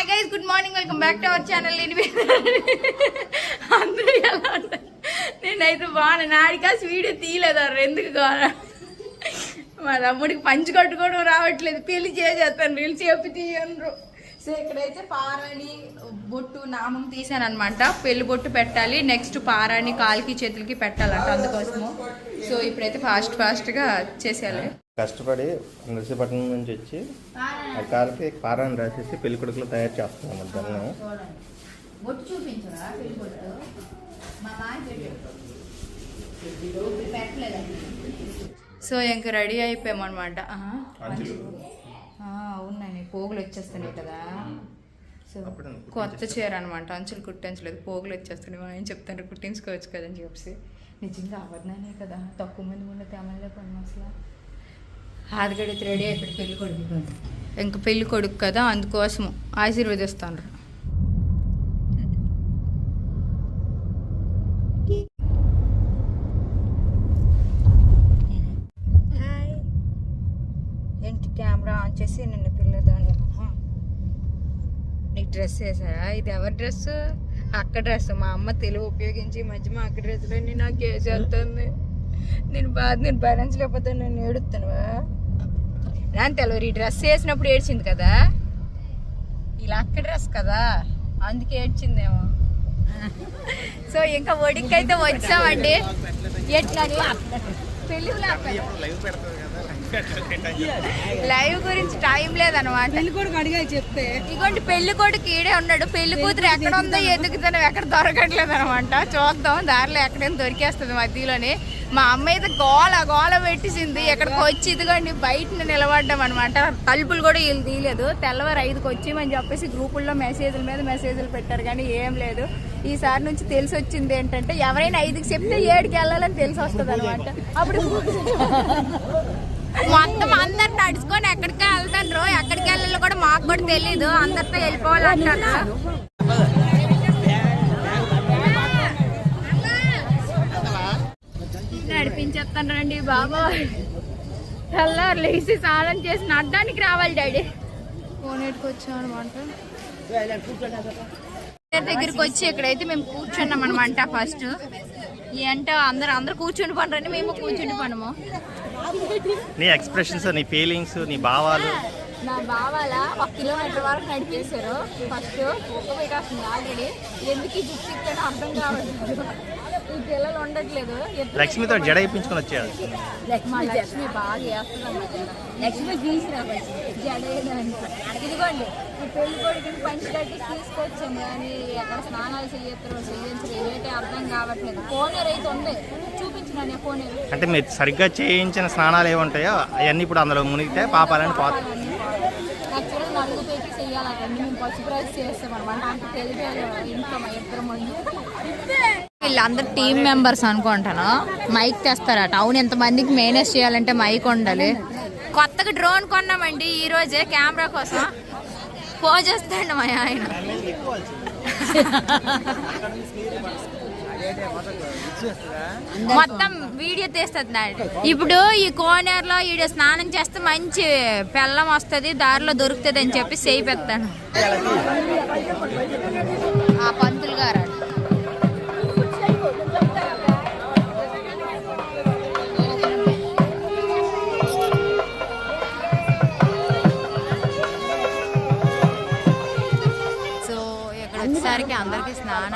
Hi guys good morning welcome back to our channel నేను అందరూ ఎలా ఉంటారు నేనైతే బాగా నాడికాసి వీడియో తీయలేదు అర్ర ఎందుకు కావాలా మా తమ్ముడికి పంచి కట్టుకోవడం రావట్లేదు. పెళ్ళి చేసేస్తాను. రీల్స్ చెప్పి తీయనరు. సో ఇక్కడైతే పారాణి బొట్టు నామం తీసాను అనమాట పెళ్ళి బొట్టు పెట్టాలి. నెక్స్ట్ పారాణి కాలికి చేతులకి పెట్టాలంట అందుకోసము. సో ఇప్పుడైతే ఫాస్ట్ ఫాస్ట్గా చేసేయాలి. కష్టపడి నర్సీపట్నం నుంచి వచ్చి ఆ కాలకి పారాన్ని రాసేసి పెళ్ళి కొడుకులు తయారు చేస్తున్నాం మధ్యాహ్నం బొట్టు చూపించరా పెళ్ళి బొట్టు మా సో ఇంక రెడీ అయిపోయామన్నమాట. అవునండి. పోగులు వచ్చేస్తున్నాయి కదా. సో కొత్త చీర అనమాట అంచులు కుట్టించలేదు. పోగులు వచ్చేస్తున్నాయి. మా ఆయన చెప్తాను కుట్టించుకోవచ్చు కదని చెప్పి నిజంగా అవద్దనే కదా. తక్కువ మంది ఉండే తెమలే పని అసలు. ఆదిగడితే రెడీ అయిపోయి పెళ్ళి కొడుకు ఇంక పెళ్ళి కొడుకు కదా అందుకోసం ఆశీర్వదిస్తాను హాయ్. ఏంటి కెమెరా ఆన్ చేసి నిన్ను పిల్లదాన్ని నీకు డ్రెస్ వేసారా ఇది ఎవరి డ్రెస్? అక్క డ్రెస్. మా అమ్మ తెలుగు ఉపయోగించి ఈ మధ్య మా అక్క డ్రెస్లో నాకు వేసేస్తుంది నేను బాధ నేను బ్యాలెన్స్ లేకపోతే నేను ఏడుస్తాను నాన్న తెలియదు ఈ డ్రెస్ వేసినప్పుడు ఏడ్చింది కదా? ఇలా అక్క డ్రెస్ కదా? అందుకే ఏడ్చిందేమో. సో ఇంకా ఒడికి అయితే వచ్చామండి. ఎట్లా పెళ్ళి లైవ్ గురించి టైం లేదనమాట పెళ్ళి కొడుకు అడిగా చెప్తే. ఇగోండి పెళ్ళి కొడుకు ఈడే ఉన్నాడు. పెళ్ళి కూతురు ఎక్కడ ఉందో ఎదుగుతానో ఎక్కడ దొరకట్లేదు అనమాట చూద్దాం దారిలో ఎక్కడైనా దొరికేస్తుంది మధ్యలోని. మా అమ్మ అయితే గోల గోల పెట్టేసింది. ఎక్కడికి వచ్చి ఇదిగోండి బయట నిలబడ్డాం అనమాట తలుపులు కూడా వీళ్ళు తీయలేదు. తెల్లవారు ఐదుకి వచ్చి చెప్పేసి గ్రూపుల్లో మెసేజ్ల మీద మెసేజ్లు పెట్టారు కానీ ఏం లేదు. ఈసారి నుంచి తెలిసి వచ్చింది ఏంటంటే ఎవరైనా ఐదుకి చెప్తే ఏడుకి వెళ్ళాలని తెలిసి వస్తుంది అనమాట అప్పుడు మొత్తం అందరు నడుచుకొని ఎక్కడికి వెళ్తారు ఎక్కడికి వెళ్ళాలో కూడా మాకు కూడా తెలీదు. అందరితో వెళ్ళిపోవాలంటారు. నడిపించేస్తాను రండి బాబా తెల్లారు లేచి స్నానం చేసి నడ్డానికి రావాలి డాడీ. కోనేటికి వచ్చాం అనమాట దగ్గరికి వచ్చి ఇక్కడైతే మేము కూర్చున్నాం అనమాట ఫస్ట్ ఏంటో అందరు అందరు కూర్చుని పనరండి మేము కూర్చుని పనము నీ ఎక్స్ప్రెషన్స్ నీ ఫీలింగ్స్ నీ భావాలు. నా బావాల ఒక కిలోమీటర్ వరకు నడిపేశారు. ఫస్ట్ ఒక్క ఆల్రెడీ. ఎందుకు ఈ జుట్టు ఇక్కడ అర్థం కావట్లేదు. పిల్లలు ఉండట్లేదు. లక్ష్మితో జడ ఇప్పించుకొని వచ్చేయాలి మా లక్ష్మి బాగా లక్ష్మి ఇదిగోండి ఈ పెళ్ళి కొడుకుని పంచి కట్టి తీసుకొచ్చాము. కానీ స్నానాలు చేయించరు అర్థం కావట్లేదు. కోనేరు అయితే ఉంది. కోనేరు అంటే మీరు సరిగ్గా చేయించిన స్నానాలు ఏముంటాయో అవన్నీ ఇప్పుడు అందులో మునిగితే పాపాలని పోతాయి. యాక్చువల్గా నలుగు పెట్టి చెయ్యాలండి మేము పసుపు రైస్ చేస్తాం అనమాట అంత ఇంట్లో మా ఇద్దరు మంది. వీళ్ళందరూ టీం మెంబర్స్ అనుకుంటాను. మైక్ తెస్తారట అవును ఎంతమందికి మేనేజ్ చేయాలంటే మైక్ ఉండాలి. కొత్తగా డ్రోన్ కొన్నామండి ఈ రోజే కెమెరా కోసం. పోజ్ చేస్తాడు మా ఆయన. మొత్తం వీడియో తీస్తుంది. ఇప్పుడు ఈ కోనేరులో ఈడ స్నానం చేస్తే మంచి పెళ్ళం వస్తుంది దారిలో దొరుకుతుంది అని చెప్పి చేయి పెడతాను. ఆ పంతులు గారు.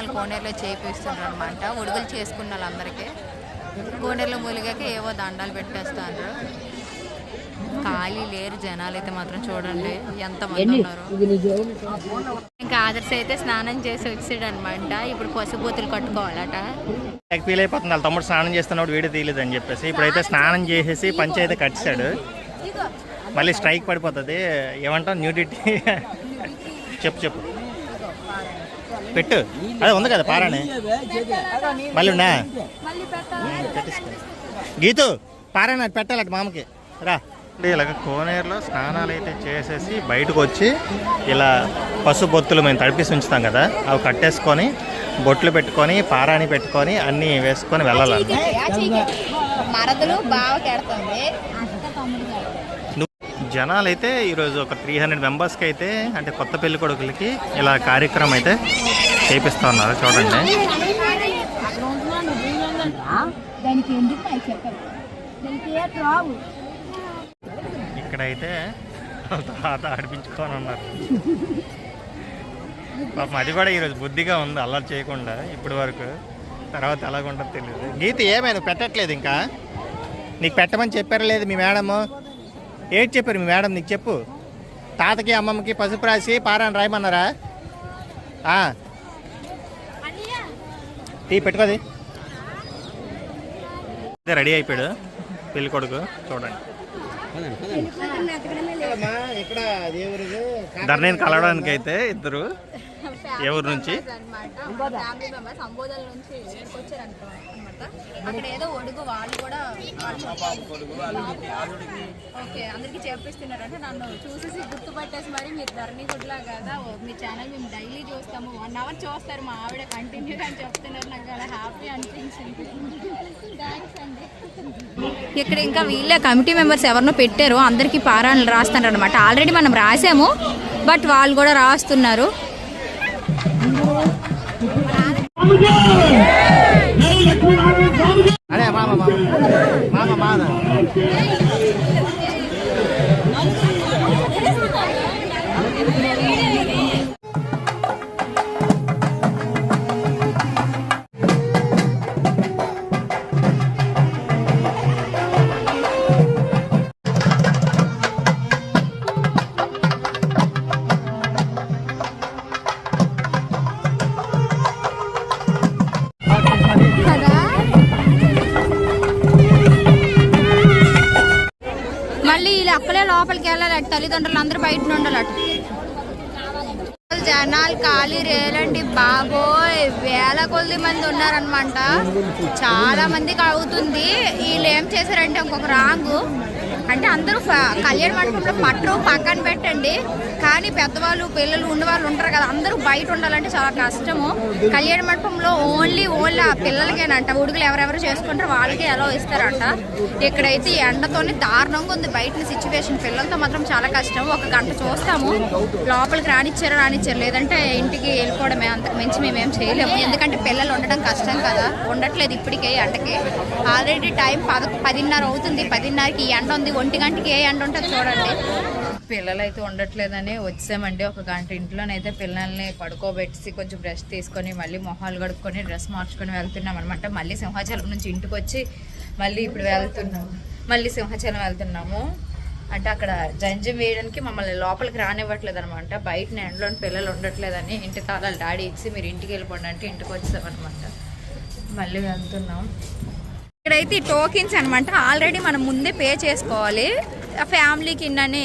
స్నానాలు కోనేరులో చేపిస్తున్నారు అనమాట ఉడుగులు చేసుకున్న వాళ్ళందరికీ కోనేరులో ములిగాక ఏవో దండాలు పెట్టేస్తారు ఖాళీ లేరు జనాలు అయితే మాత్రం చూడండి ఎంత మంది ఉన్నారు. ఇంకా ఆదర్శ అయితే స్నానం చేసి వచ్చాడు అనమాట ఇప్పుడు పసుబూతులు కట్టుకోవాలట. ఫీల్ అయిపోతుంది. వాళ్ళ తమ్ముడు స్నానం చేస్తున్నప్పుడు వీడియో తీయలేదు అని చెప్పేసి ఇప్పుడైతే స్నానం చేసేసి పంచి అయితే కట్టాడు మళ్ళీ స్ట్రైక్ పడిపోతుంది. ఏమంటాం న్యూడిటీ చెప్పు చెప్పు. పెట్టు. అదే ఉంది కదా పారానే. మళ్ళీ ఉన్నా. గీతు పారాయణ అది పెట్టాలట మామకి. రా. ఇలాగ కోనేరులో స్నానాలు అయితే చేసేసి బయటకు వచ్చి ఇలా పసుపు బొత్తులు మేము తడిపేసి ఉంచుతాం కదా అవి కట్టేసుకొని బొట్లు పెట్టుకొని పారాని పెట్టుకొని అన్నీ వేసుకొని వెళ్ళాలి. మరదలు బాగా కెడుతుంది అక్క తమ్ముడు నువ్వు జనాలు అయితే ఈరోజు ఒక త్రీ హండ్రెడ్ మెంబర్స్కి అయితే అంటే కొత్త పెళ్ళి కొడుకులకి ఇలా కార్యక్రమం అయితే చేపిస్తూ ఉన్నారు. చూడండి. ఇక్కడైతే తాత ఆడిపించుకొని ఉన్నారు. పాపం అది కూడా ఈరోజు బుద్ధిగా ఉంది అల్లరి చేయకుండా ఇప్పటి వరకు. తర్వాత ఎలాగుంటుందో తెలియదు. గీత ఏమైంది? పెట్టట్లేదు ఇంకా? నీకు పెట్టమని చెప్పారు లేదు మీ మేడము? ఏంటి చెప్పారు మీ మేడం నీకు చెప్పు? తాతకి అమ్మమ్మకి పసుపు రాసి పారాన్ని రాయమన్నారా? ఆ. టీ పెట్టుకోది. రెడీ అయిపోయాడు. పెళ్ళి కొడుకు చూడండి. ధరణిని కలవడానికి అయితే ఇద్దరు. ఎవరి నుంచి? అక్కడ ఏదో ఒడుగు వాళ్ళు కూడా ఓకే అందరికి చేపిస్తున్నారంటే నన్ను చూసేసి గుర్తుపట్టేసి మరి మీరు ధరణి గుడ్లా కదా మీ ఛానల్ మేము డైలీ చూస్తాము. వన్ అవర్ చూస్తారు మా ఆవిడ కంటిన్యూగా అని చెప్తున్నారు. నాకు చాలా హ్యాపీ అనిపించింది. థ్యాంక్స్ అండి. ఇక్కడ ఇంకా వీళ్ళే కమిటీ మెంబర్స్ ఎవరినో పెట్టారు. అందరికీ పారాయణలు రాస్తారు అనమాట ఆల్రెడీ మనం రాసాము బట్ వాళ్ళు కూడా రాస్తున్నారు. అరే మామ మామ మామ మామ లోపలికి తల్లిదండ్రులు అందరూ బయట ఉండాలట. జనాలు ఖాళీ రేలండి బాబోయ్. వేల కొద్ది మంది ఉన్నారనమాట చాలా మందికి అవుతుంది. వీళ్ళు ఏం చేశారంటే ఇంకొక రాంగు అంటే అందరూ కళ్యాణ మండపంలో పట్టు పక్కన పెట్టండి. కానీ పెద్దవాళ్ళు పిల్లలు ఉన్నవాళ్ళు ఉంటారు కదా అందరూ బయట ఉండాలంటే చాలా కష్టము. కళ్యాణ మండపంలో ఓన్లీ ఓన్లీ ఆ పిల్లలకేనంట ఉడుగులు ఎవరెవరు చేసుకుంటారో వాళ్ళకి ఎలా ఇస్తారంట. ఇక్కడైతే ఎండతోనే దారుణంగా ఉంది. బయట సిచ్యువేషన్ పిల్లలతో మాత్రం చాలా కష్టం ఒక గంట చూస్తాము. లోపలికి రానిచ్చారు రానిచ్చారు లేదంటే ఇంటికి వెళ్ళిపోవడమే. అంతకు మించి మేమేం చేయలేము. ఎందుకంటే పిల్లలు ఉండడం కష్టం కదా. ఉండట్లేదు ఇప్పటికే ఎండకి. ఆల్రెడీ టైం పద పదిన్నర అవుతుంది. పదిన్నరకి ఈ ఎండ ఉంది. ఒంటి గంటకి ఏ ఎండ ఉంటుంది చూడండి. పిల్లలు అయితే ఉండట్లేదని వచ్చామండి ఒక గంట ఇంట్లోనైతే పిల్లల్ని పడుకోబెట్టి కొంచెం బ్రష్ తీసుకొని మళ్ళీ మొహాలు కడుక్కొని డ్రెస్ మార్చుకొని వెళ్తున్నాం అనమాట మళ్ళీ సింహాచలం నుంచి ఇంటికి వచ్చి మళ్ళీ ఇప్పుడు వెళ్తున్నాము మళ్ళీ సింహాచలం వెళ్తున్నాము. అంటే అక్కడ జంజం వేయడానికి మమ్మల్ని లోపలికి రానివ్వట్లేదు అనమాట బయట ఎండలోని పిల్లలు ఉండట్లేదని ఇంటి తాళాలు డాడీ ఇచ్చి మీరు ఇంటికి వెళ్ళిపోండి అంటే ఇంటికి వచ్చామన్నమాట మళ్ళీ వెళ్తున్నాం. ఇక్కడైతే ఈ టోకెన్స్ అనమాట ఆల్రెడీ మనం ముందే పే చేసుకోవాలి. ఆ కిందనే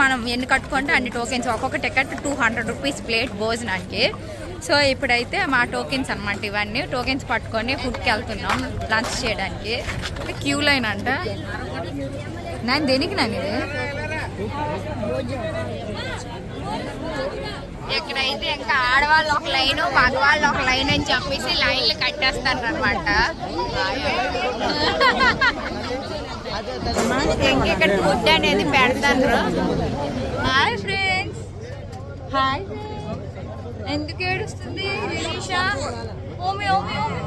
మనం ఎన్ని కట్టుకుంటే అన్ని టోకెన్స్ ఒక్కొక్క ticket two hundred rupees plate భోజనానికి. సో ఇప్పుడైతే మా టోకెన్స్ అనమాట ఇవన్నీ. టోకెన్స్ పట్టుకొని ఫుడ్కి వెళ్తున్నాం లంచ్ చేయడానికి. క్యూ లైన్ అంట. నేను దేనికి నన్ను ఇది? ఇక్కడైతే ఇంకా ఆడవాళ్ళు ఒక లైన్ మగవాళ్ళు ఒక లైన్ అని చెప్పేసి లైన్లు కట్టేస్తారు అనమాట ఇక్కడ ఫుడ్ అనేది పెడతారు హాయ్ ఫ్రెండ్స్. హాయ్. ఎందుకు ఏడుస్తుంది రిలీషా? ఓమి ఓమి ఓమి.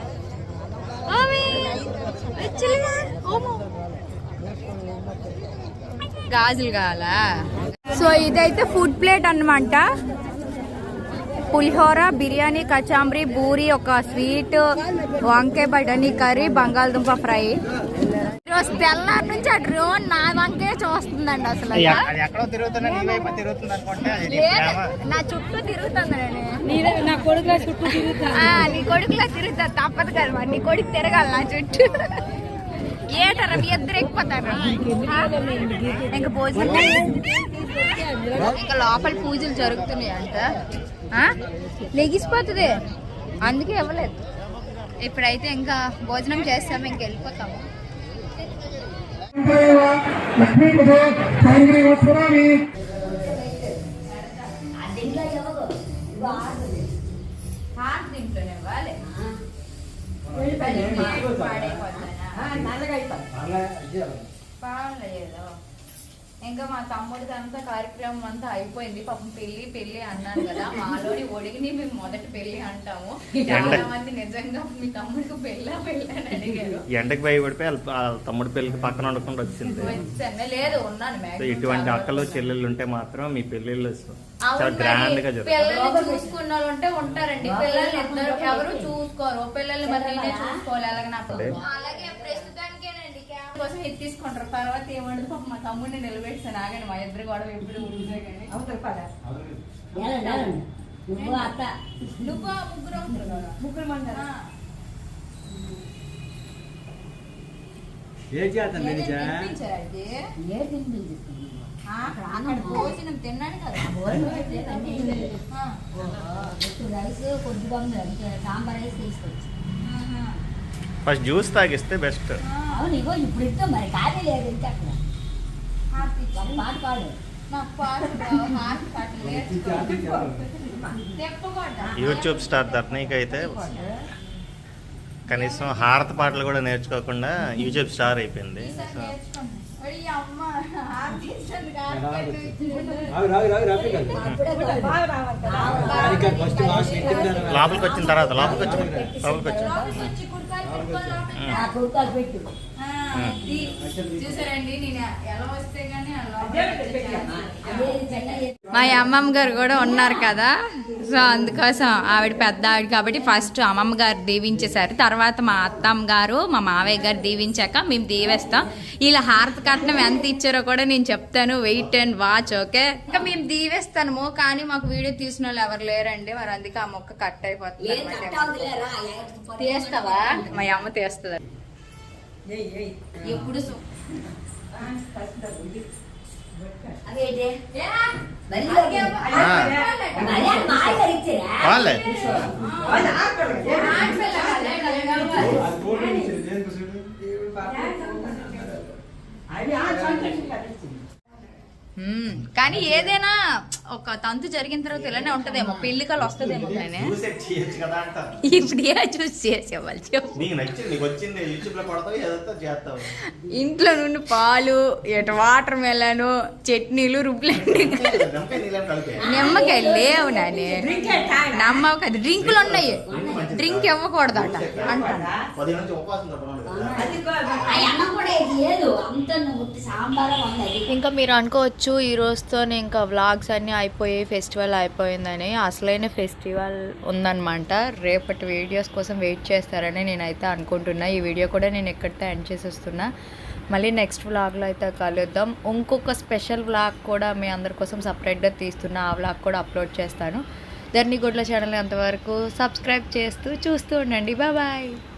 ఓమి వచ్చేలా ఓమో. గాజులు కావాలా? సో ఇదైతే ఫుడ్ ప్లేట్ అన్నమాట. పులిహోర బిర్యానీ కచాంబరి బూరి ఒక స్వీట్ వంకాయ బఠానీ కర్రీ బంగాళదుంప ఫ్రై. ఈరోజు తెల్లారి నుంచి ఆ డ్రోన్ నా వంకే చూస్తుందండి అసలు. అది ఎక్క- అది ఎక్కడో తిరుగుతున్నా నీ చుట్టూ తిరుగుతుంది నా కొడుకులా చుట్టూ తిరుగుతా నీ కొడుకులా తిరుగుతా తప్పదు కదా మరి. నీ కొడుకు తిరగాలి నా చుట్టూ. ఏటరా మీ ఇద్దరు ఎక్కిపోతారు? ఇంకా భోజనం ఇంకా లోపల పూజలు జరుగుతున్నాయి అంట ఆ? లెగిసిపోతుంది. అందుకే ఇవ్వలేదు. ఇప్పుడైతే ఇంకా భోజనం చేస్తాము ఇంక వెళ్ళిపోతాము. లక్ష్మీపదో సాయంత్రం వస్తున్నామి పాడైపోతానా పాడలేదు ఇంకా మా తమ్ముడిది అంతా కార్యక్రమం అంతా అయిపోయింది. పాపం పెళ్ళి పెళ్ళి అన్నాను కదా మాలోని ఒడిగిని మేము మొదటి పెళ్ళి అంటాము. చాలా మంది నిజంగా మీ తమ్ముడికి పెళ్ళా పెళ్ళి అని అడిగారు. ఎండకి భయపడిపోయి వాళ్ళ వాళ్ళ తమ్ముడి పెళ్ళికి పక్కన ఉండకుండా వచ్చింది. వచ్చాను. లేదు ఉన్నాను ఇటువంటి అక్కలు. చెల్లెళ్ళు ఉంటే మాత్రం మీ చాలా అవును గ్రాండ్గా పిల్లల్ని చూసుకున్న వాళ్ళు ఉంటే ఉంటారండి. పిల్లల్ని ఇద్దరు ఎవరు చూసుకోరు. పిల్లల్ని మరి నేనే చూసుకోవాలి. అలాగే నా కోసం ఇది తీసుకుంటారు. తర్వాత ఏమంటారు పాప మా తమ్ముడిని నిలబెట్టాను ఆగండి మా ఇద్దరు గొడవ ఎప్పుడు ఉంటే కానీ. నువ్వు అత్త. నువ్వు ముగ్గురు ఉంటారు కదా. ముగ్గురు ఏం భోజనం రైస్ కొద్దిగా సాంబార్ రైస్ తీసుకొచ్చి. ఫస్ట్ జ్యూస్ తాగిస్తే బెస్ట్. అవును ఇగో ఇప్పుడు మరి లేదు ఇంత. పాట పాడు. యూట్యూబ్ స్టార్ ధర్నీకి అయితే కనీసం హారత పాటలు కూడా నేర్చుకోకుండా యూట్యూబ్ స్టార్ అయిపోయింది. లోపలికి వచ్చిన తర్వాత లోపలికి వచ్చిన లోపలికి వచ్చి పెట్టు. మా అమ్మమ్మ గారు కూడా ఉన్నారు కదా. సో అందుకోసం ఆవిడ పెద్ద ఆవిడ కాబట్టి ఫస్ట్ అమ్మమ్మ గారు దీవించేశారు. తర్వాత మా అత్తమ్మ గారు మా మావయ్య గారు దీవించాక మేము దీవేస్తాం. ఇలా హారతి కట్నం ఎంత ఇచ్చారో కూడా నేను చెప్తాను. వెయిట్ అండ్ వాచ్ ఓకే ఇంకా మేము దీవేస్తాము కానీ మాకు వీడియో తీసిన వాళ్ళు ఎవరు లేరండి. మరి అందుకే ఆ మొక్క కట్ అయిపోతుంది తీస్తావా? మా అమ్మ తీస్తుంది. ఎప్పుడు సు- కానీ ఏదైనా ఒక తంతు జరిగిన తర్వాత ఇలానే ఉంటదేమో. పెళ్ళికలు వస్తుందేమో కానీ చేయొచ్చు కదా అంట ఇప్పుడు ఏ చూసి చేసేవాళ్ళు చెప్పు. నీకు నచ్చింది నీకు వచ్చింది యూట్యూబ్లో పడతావు ఏదో చేస్తావు. ఇంట్లో నుండి పాలు ఇటు వాటర్ మెలను చట్నీలు రుబ్బులండి నిమ్మకాయ లేవు నాని. నమ్మవు కదా. డ్రింకులు ఉన్నాయి. డ్రింక్ ఇవ్వకూడదట. ఇంకా మీరు అనుకోవచ్చు ఈ రోజుతోనే ఇంకా వ్లాగ్స్ అన్నీ అయిపోయి ఫెస్టివల్ అయిపోయిందని అసలైన ఫెస్టివల్ ఉందన్నమాట. రేపటి వీడియోస్ కోసం వెయిట్ చేస్తారని నేనైతే అనుకుంటున్నా. ఈ వీడియో కూడా నేను ఎక్కడితో ఎండ్ చేసేస్తున్నా. మళ్ళీ నెక్స్ట్ వ్లాగ్లో అయితే కలుద్దాం. ఇంకొక స్పెషల్ వ్లాగ్ కూడా మీ అందరి కోసం సపరేట్గా తీస్తున్నా. ఆ వ్లాగ్ కూడా అప్లోడ్ చేస్తాను. ధర్నిగొడ్ల ఛానల్ అంతవరకు సబ్స్క్రైబ్ చేస్తూ చూస్తూ ఉండండి. బాయ్.